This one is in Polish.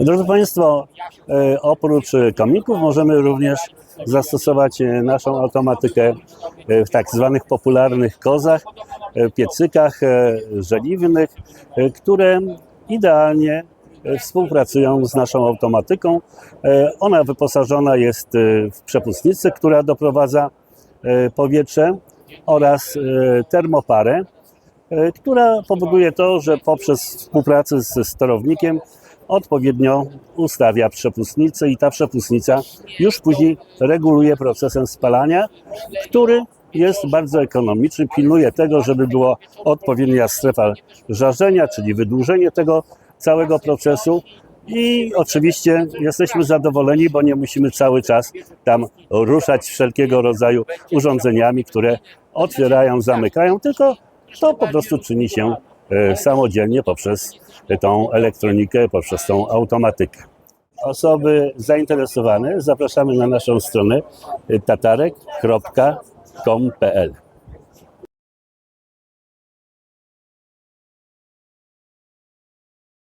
Drodzy Państwo, e, oprócz e, komików możemy również zastosować e, naszą automatykę e, w tak zwanych popularnych kozach, e, piecykach e, żeliwnych, e, które idealnie e, współpracują z naszą automatyką. E, Ona wyposażona jest e, w przepustnicę, która doprowadza e, powietrze oraz e, termoparę, e, która powoduje to, że poprzez współpracę ze sterownikiem odpowiednio ustawia przepustnicę i ta przepustnica już później reguluje procesem spalania, który jest bardzo ekonomiczny, pilnuje tego, żeby była odpowiednia strefa żarzenia, czyli wydłużenie tego całego procesu. I oczywiście jesteśmy zadowoleni, bo nie musimy cały czas tam ruszać wszelkiego rodzaju urządzeniami, które otwierają, zamykają, tylko to po prostu czyni się samodzielnie poprzez tą elektronikę, poprzez tą automatykę. Osoby zainteresowane zapraszamy na naszą stronę tatarek.com.pl.